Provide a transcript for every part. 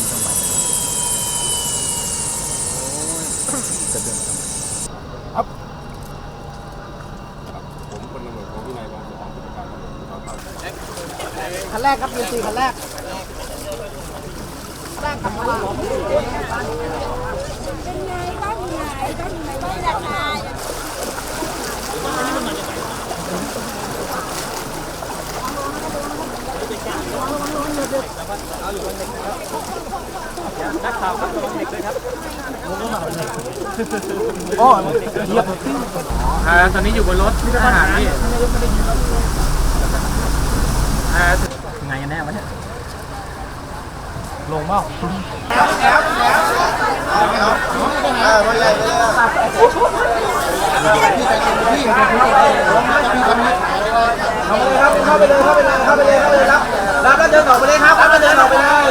อนทำไมจะเดินทำไมครับผมคนตำรวจของวินัยบางสถานผู้การตำรวจภูธรภาคคันแรกครับยูซีคันแรกคันแรกกลับมาเป็นไงบ้างไงบ้างไงบ้างราคาเอาอยู่บนเด็กครับ หยียบอ่าตอนนี้อยู่บนรถทหารพี่อ่าไงกันแน่วะเนี่ยลงเปล่าเข้าไปเลยเข้าไปเลยเข้าไปเลยเข้าไปเลยครับรับแล้วเดินออกไปเลยครับรับแล้วเดินออกไปเลย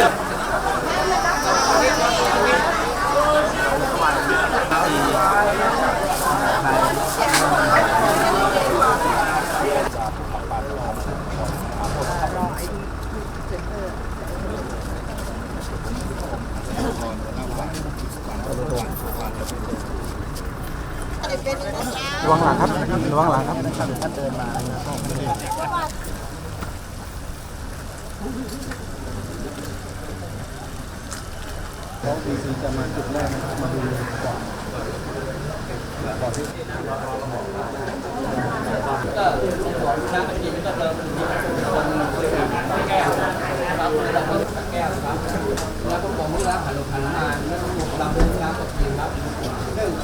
ระวังหลังครับระวังหลังครับเพราะีซีจะมาจุดแรกนะครับมาดูก่อนน่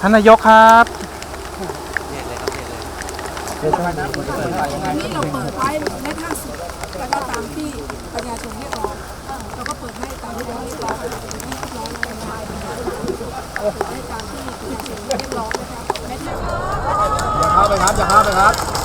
ท่านนายกครับตอนนี้เราเปิดไว้ไม่ห้าสิบแล้วก็ตามที่ประชาชนเรียกร้องเราก็เปิดให้ตามที่เราเรียกร้องเรียกร้องเป็นรายเปิดให้ตามที่ประชาชนเรียกร้องนะคะแม้แต่อย่าเข้าไปครับอย่าเข้าไปครับ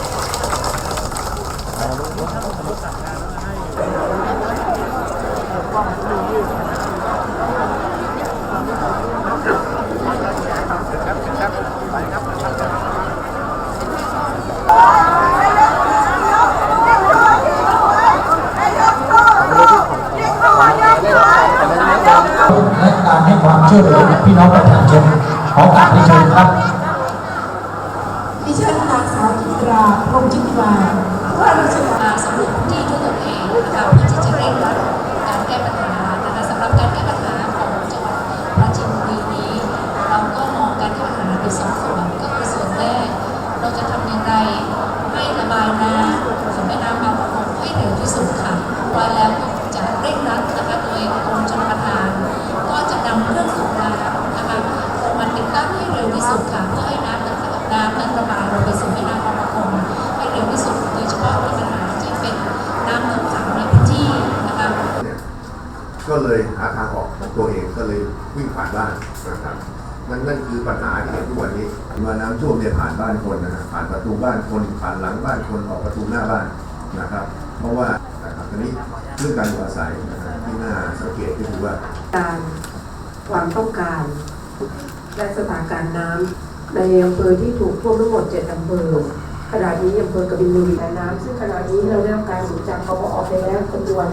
และการให้ความ ช่วยเหลือพี่น้องประชาชนขอกรที่เชิญครับดิฉันนางสาวจิตราพรมจิตวาว่าราชการมาสำรวจพื้นที่ด้วยตนเองนะคะเพื่อที่จะเร่งรัดการแก้ปัญหานะคะสำหรับการแก้ปัญหาของจังหวัดปราจีนบุรีนี้ เราก็มองการแก้ปัญหาเป็นสองส่วนก็คือส่วนแรกเราจะทำอย่างไรให้ระบายน้ำสู่แม่น้ำบางประกงให้เร็วที่สุดค่ะไว้แล้วก็จะเร่งรัดนะคะโดยกรมชลประทาน เลยหาทางออกของตัวเองก็เลยวิ่งผ่านบ้านนะครับนั่นนั่นคือปัญหาที่เห็นทุกวันนี้เมื่อน้ำท่วมเนี่ยผ่านบ้านคนนะฮะผ่านประตูบ้านคนผ่านหลังบ้านคนออกประตูหน้าบ้านนะครับ เพราะว่านะครับทีนี้เรื่องการอยู่อาศัยนะฮะที่น่าสังเกตก็คือว่าการความต้องการ และสถานการณ์น้ำในอำเภอที่ถูกท่วมทั้งหมด 7อำเภอขณะนี้อำเภอกบินบุรีและน้ำซึ่งขณะนี้เราได้รับการสูจากกบอไปแล้วจำนวน